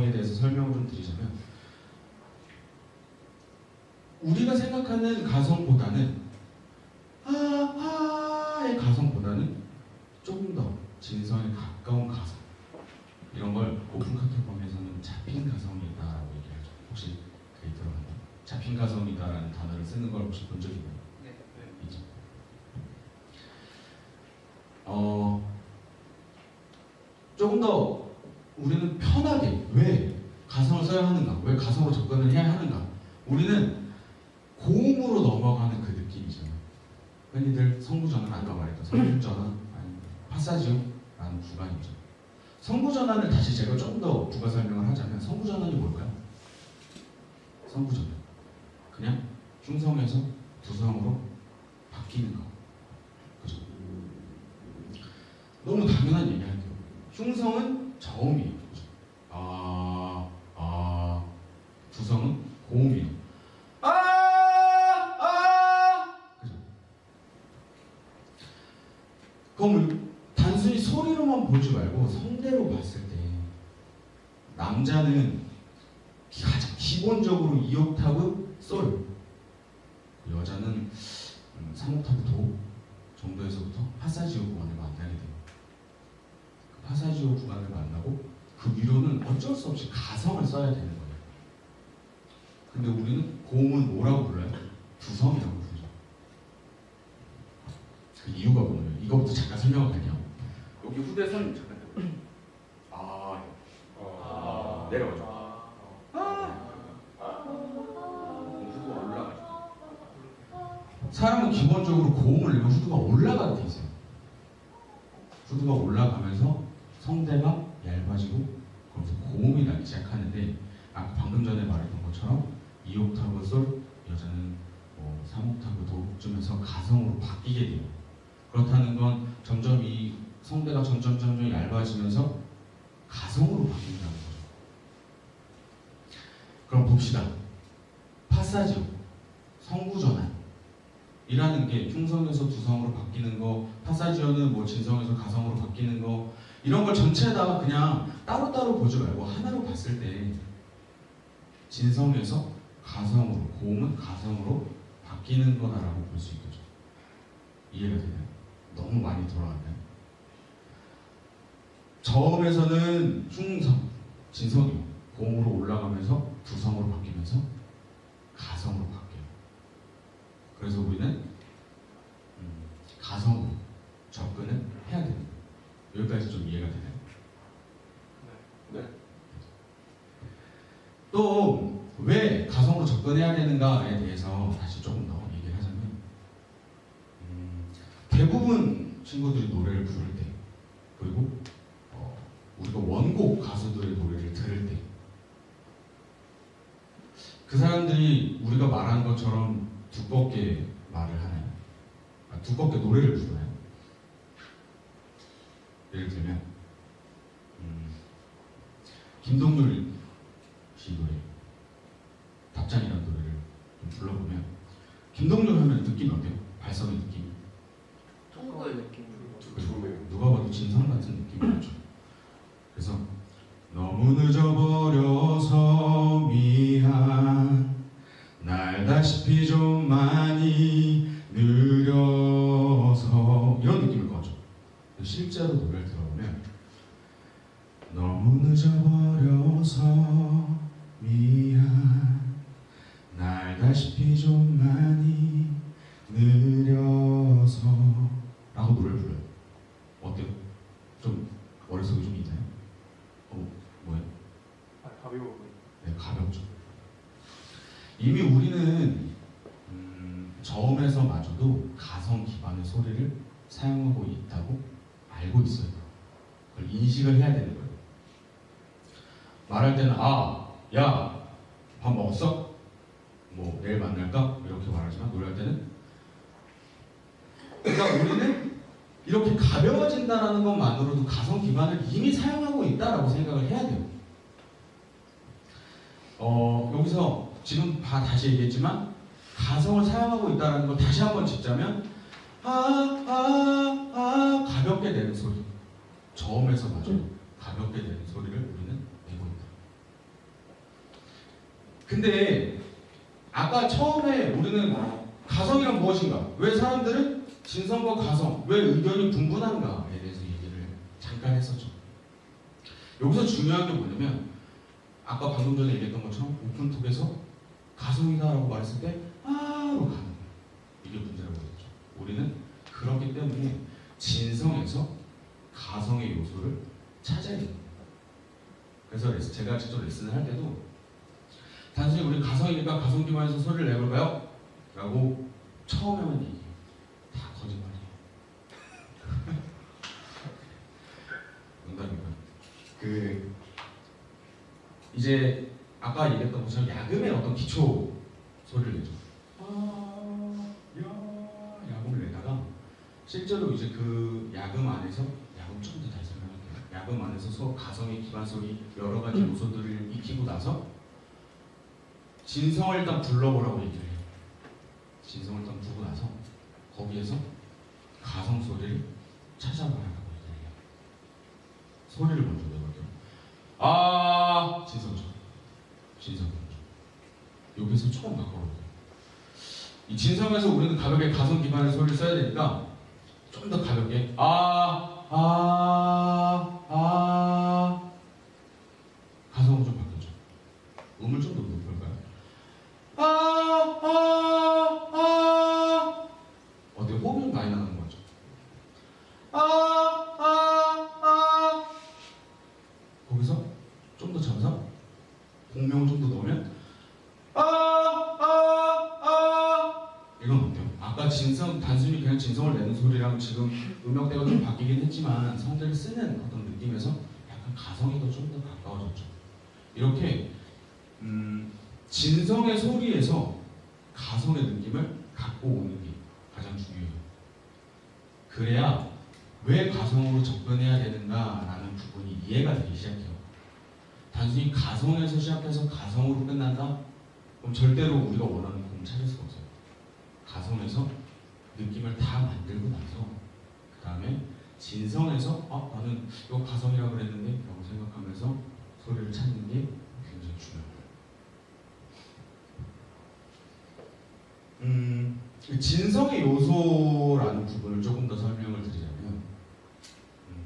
가성에 대해서 설명을 좀 드리자면 우리가 생각하는 가성보다는 아아의 가성보다는 조금 더 진성에 가까운 가성 이런 걸 오픈 카테고리에서는 잡힌 가성이다라고 얘기하죠. 혹시 그게 들어봤나요? 잡힌 가성이다라는 단어를 쓰는 걸 혹시 본 적 있나요? 네. 있죠. 어, 조금 더 우리는 편하게 왜 가성을 써야 하는가? 왜 가성으로 접근을 해야 하는가? 우리는 고음으로 넘어가는 그 느낌이잖아요. 흔히들 성부전환 아까 말했던 성부전환 아니면 파사지오라는 구간이죠. 성부전환을 다시 제가 조금 더 부가 설명을 하자면 성부전환이 뭘까요? 성부전환 그냥 흉성에서 두성으로 바뀌는 거. 그죠? 너무 당연한 얘기 할게요. 흉성은 저음이에요. 아, 아, 두성은 고음이에요. 아, 아, 그죠? 그럼 단순히 소리로만 보지 말고 성대로 봤을 때 남자는 가장 기본적으로 2옥타브 솔 여자는 음, 3옥타브 도 정도에서부터 파사지오 구간을 만나게 돼요. 그 파사지오 그 위로는 어쩔 수 없이 가성을 써야 되는 거예요. 근데 우리는 고음은 뭐라고 불러요? 두성이라고 부르죠. 그 이유가 뭐예요? 이거부터 잠깐 설명을 할게요. 여기 후대선 잠깐 아, 아. 내려가죠. 아. 후두가 올라가죠. 사람은 기본적으로 고음을 내면 후두가 올라가게 돼 있어요. 후두가 올라가면서 성대가 얇아지고 그러면서 고음이 나기 시작하는데 아까 방금 전에 말했던 것처럼 2옥타브 솔 여자는 뭐 3옥타브 도 쯤에서 가성으로 바뀌게 돼요. 그렇다는 건 점점 이 성대가 점점 점점 얇아지면서 가성으로 바뀐다는 거죠. 그럼 봅시다. 파사지오, 성구전환 이라는 게 흉성에서 두성으로 바뀌는 거, 파사지오는 뭐 진성에서 가성으로 바뀌는 거 이런 걸 전체 다 그냥 따로따로 보지 말고 하나로 봤을 때 진성에서 가성으로, 고음은 가성으로 바뀌는 거다라고 볼 수 있겠죠. 이해가 되나요? 너무 많이 돌아갔나요? 저음에서는 흉성, 진성이요. 고음으로 올라가면서 두성으로 바뀌면서 가성으로 바뀌어요. 그래서 우리는 음, 가성으로 접근을 해야 됩니다. 여기까지 좀 이해가 되나요? 네. 또왜 가성으로 접근해야 되는가에 대해서 다시 조금 더 얘기를 하자면 음, 대부분 친구들이 노래를 부를 때 그리고 어, 우리가 원곡 가수들의 노래를 들을 때 그 사람들이 우리가 말한 것처럼 두껍게 말을 하나요? 아, 두껍게 노래를 부르나요? 예를 들면 음, 김동률 씨 노래 답장이라는 노래를 좀 불러보면 김동률 하면 느낌이 어때요? 발성의 느낌이 통과의 느낌. 그리고 누가 봐도 진성 같은 느낌이 나죠. 그래서 너무 늦어버려서 미안 날다시피 좀 많이 느려서 이런 느낌일 것 같죠. 실제로 노래를 들어보면 너무 늦어버려서 미안 날다시피 좀 많이 느려서 라고 노래를 불러요. 어때요? 좀 머릿속에 좀 있나요? 어, 뭐예요? 아, 가벼워 보이. 네, 가볍죠. 이미 우리는 음, 저음에서마저도 가성 기반의 소리를 사용하고 있다고 알고 있어요. 그걸 인식을 해야 되는 거예요. 말할 때는 아, 야, 밥 먹었어? 뭐 내일 만날까? 이렇게 말하지만 노래할 때는 그러니까 우리는 이렇게 가벼워진다는 것만으로도 가성 기반을 이미 사용하고 있다라고 생각을 해야 돼요. 어, 여기서 지금 다 다시 얘기했지만 가성을 사용하고 있다는 걸 다시 한번 짚자면 아, 아, 아 가볍게 내는 소리 저음에서마저 가볍게 되는 소리를 우리는 내고 있다. 근데 아까 처음에 우리는 가성이란 무엇인가? 왜 사람들은 진성과 가성, 왜 의견이 분분한가에 대해서 얘기를 잠깐 했었죠. 여기서 중요한 게 뭐냐면 아까 방금 전에 얘기했던 것처럼 오픈톡에서 가성이다라고 말했을 때 아로 가는 거예요. 이게 문제라고 했죠. 우리는 그렇기 때문에 진성에서 가성의 요소를 찾아야 돼요. 그래서 제가 직접 레슨을 할 때도 단순히 우리 가성이니까 가성 기반에서 소리를 내볼까요? 라고 처음에 하면 얘기해요. 다 거짓말이에요. 농담이고요. 그 이제 아까 얘기했던 것처럼 야금의 어떤 기초 소리를 내죠. 아, 야, 야금을 내다가 실제로 이제 그 야금 안에서 야금 다시 설명할게요. 야금 안에서 소 가성의 기반 소리 여러 가지 요소들을 익히고 나서 진성을 일단 불러보라고 얘기를 해요. 진성을 일단 부고 나서 거기에서 가성 소리를 찾아봐라고 얘기를 해요. 소리를 먼저 내볼게요. 아, 진성죠. 진성죠. 여기서 조금 바꿔볼게요. 이 진성에서 우리는 가볍게 가성 기반의 소리를 써야 되니까 좀 더 가볍게 아, 아, 아 가성으로 좀 바뀌었죠. 음을 좀더 높일 이건 어때요? 아까 진성 단순히 그냥 진성을 내는 소리랑 지금 음역대가 좀 바뀌긴 했지만 성대를 쓰는 어떤 느낌에서 약간 가성이 좀더 가까워졌죠. 이렇게 음, 진성의 소리에서 가성의 느낌을 갖고 오는 게 가장 중요해요. 그래야 왜 가성으로 접근해야 되는가라는 부분이 이해가 되기 시작해요. 단순히 가성에서 시작해서 가성으로 끝난다? 그럼 절대로 우리가 원하는 곡을 찾을 수가 없어요. 가성에서 느낌을 다 만들고 나서 그 다음에 진성에서 아 나는 이거 가성이라고 그랬는데 라고 생각하면서 소리를 찾는 게 굉장히 중요합니다. 음, 그 진성의 요소라는 부분을 조금 더 설명을 드리자면 음,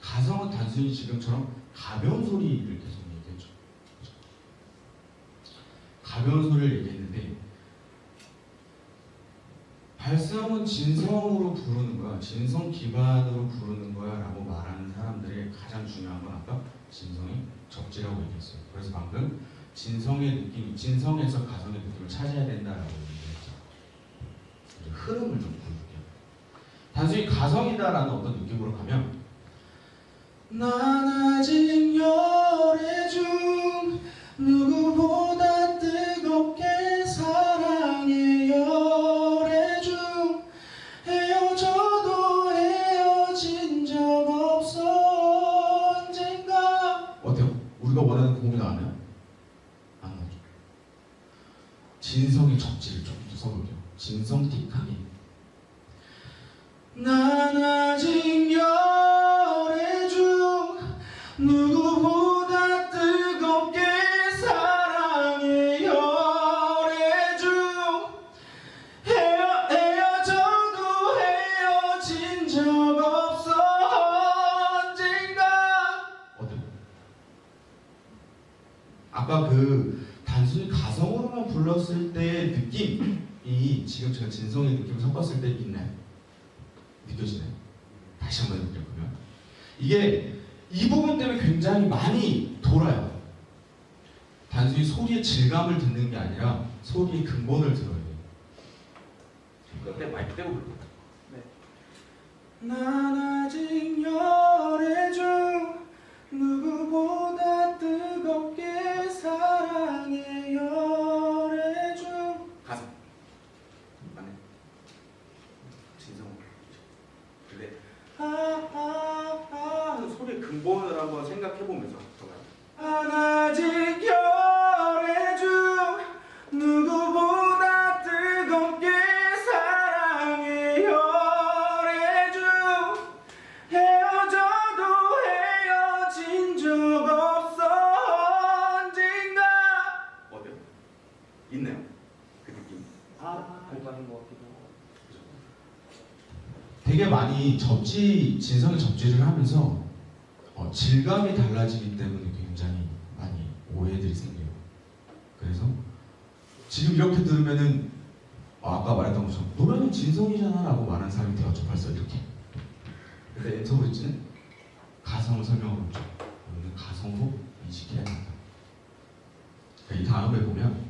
가성은 단순히 지금처럼 가벼운 소리를 계속 얘기했죠. 그죠? 가벼운 소리를 얘기했는데 발성은 진성으로 부르는 거야, 진성 기반으로 부르는 거야라고 말하는 사람들의 가장 중요한 건 아까 진성의 적지라고 얘기했어요. 그래서 방금 진성의 느낌, 진성에서 가성의 느낌을 찾아야 된다라고 얘기했죠. 흐름을 좀 보여줄게요. 단순히 가성이다라는 어떤 느낌으로 가면 난 아직 열 진성의 적지를 조금 더 써볼게요. 진성 틱하게 난 아직 열애 중 누구보다 뜨겁게 사랑해 열애 중. 헤어, 헤어져도 헤어진 적 없어 언젠가. 어때? 아까 그 이 지금 제가 진성의 느낌을 섞었을 때 있나요? 느껴지나요? 다시 한번 그러면 이게 이 부분 때문에 굉장히 많이 돌아요 단순히 소리의 질감을 듣는 게 아니라 소리의 근본을 들어야 돼요 그때 마이크 떼고 불러 난 아직 열애 중 누구보다 이 접지 진성의 접지를 하면서 어, 질감이 달라지기 때문에 굉장히 많이 오해들이 생겨요. 그래서 지금 이렇게 들으면은 어, 아까 말했던 것처럼 노래는 진성이잖아라고 말하는 사람이 되었죠 벌써 이렇게. 근데 엔터브리지는 가성을 설명하고 있죠. 우리는 가성으로 인식해야 된다. 그러니까 이 다음에 보면